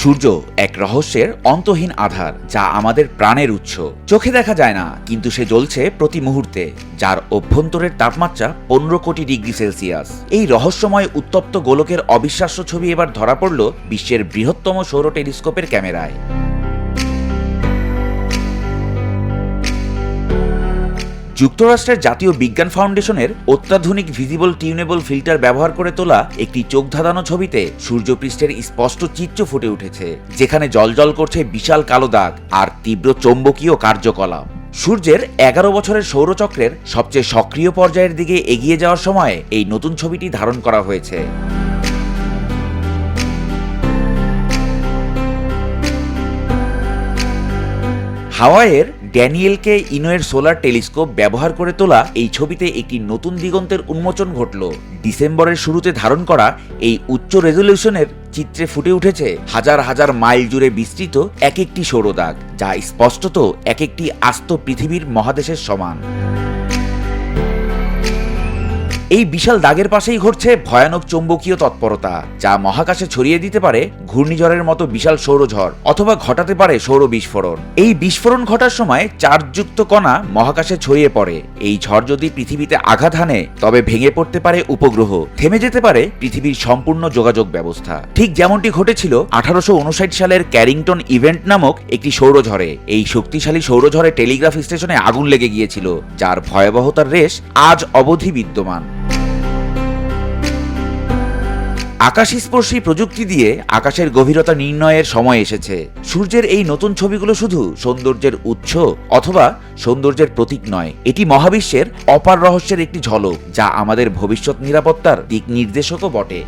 সূর্য এক রহস্যের অন্তহীন আধার যা আমাদের প্রাণের উৎস। চোখে দেখা যায় না, কিন্তু সে জ্বলছে প্রতি মুহূর্তে, যার অভ্যন্তরের তাপমাত্রা পনেরো কোটি ডিগ্রি সেলসিয়াস। এই রহস্যময় উত্তপ্ত গোলকের অবিশ্বাস্য ছবি এবার ধরা পড়ল বিশ্বের বৃহত্তম সৌর টেলিস্কোপের ক্যামেরায়। যুক্তরাষ্ট্রের জাতীয় বিজ্ঞান ফাউন্ডেশনের অত্যাধুনিক ভিজিবল টিউনেবল ফিল্টার ব্যবহার করে তোলা একটি চোখ ধাঁধানো ছবিতে সূর্যপৃষ্ঠের স্পষ্ট চিত্র ফুটে উঠেছে, যেখানে জলজল করছে বিশাল কালো দাগ আর তীব্র চৌম্বকীয় কার্যকলাপ। সূর্যের এগারো বছরের সৌরচক্রের সবচেয়ে সক্রিয় পর্যায়ের দিকে এগিয়ে যাওয়ার সময় এই নতুন ছবিটি ধারণ করা হয়েছে। হাওয়াইয়ের ড্যানিয়েলকে ইনোয়ের সোলার টেলিস্কোপ ব্যবহার করে তোলা এই ছবিতে একটি নতুন দিগন্তের উন্মোচন ঘটল। ডিসেম্বরের শুরুতে ধারণ করা এই উচ্চ রেজলিউশনের চিত্রে ফুটে উঠেছে হাজার হাজার মাইল জুড়ে বিস্তৃত এক একটি সৌরদাগ, যা স্পষ্টত এক একটি আস্ত পৃথিবীর মহাদেশের সমান। এই বিশাল দাগের পাশেই ঘটছে ভয়ানক চৌম্বকীয় তৎপরতা, যা মহাকাশে ছড়িয়ে দিতে পারে ঘূর্ণিঝড়ের মতো বিশাল সৌরঝড় অথবা ঘটাতে পারে সৌর বিস্ফোরণ। এই বিস্ফোরণ ঘটার সময় চার্জযুক্ত কণা মহাকাশে ছড়িয়ে পড়ে। এই ঝড় যদি পৃথিবীতে আঘাত হানে, তবে ভেঙে পড়তে পারে উপগ্রহ। থেমে যেতে পারে পৃথিবীর সম্পূর্ণ যোগাযোগ ব্যবস্থা। ঠিক যেমনটি ঘটেছিল আঠারোশো উনষাট সালের ক্যারিংটন ইভেন্ট নামক একটি সৌরঝড়ে। এই শক্তিশালী সৌরঝড়ে টেলিগ্রাফ স্টেশনে আগুন লেগে গিয়েছিল, যার ভয়াবহতার রেশ আজ অবধি বিদ্যমান। আকাশস্পর্শী প্রযুক্তি দিয়ে আকাশের গভীরতা নির্ণয়ের সময় এসেছে। সূর্যের এই নতুন ছবিগুলো শুধু সৌন্দর্যের উৎস অথবা সৌন্দর্যের প্রতীক নয়, এটি মহাবিশ্বের অপার রহস্যের একটি ঝলক যা আমাদের ভবিষ্যৎ নিরাপত্তার দিক নির্দেশকও বটে।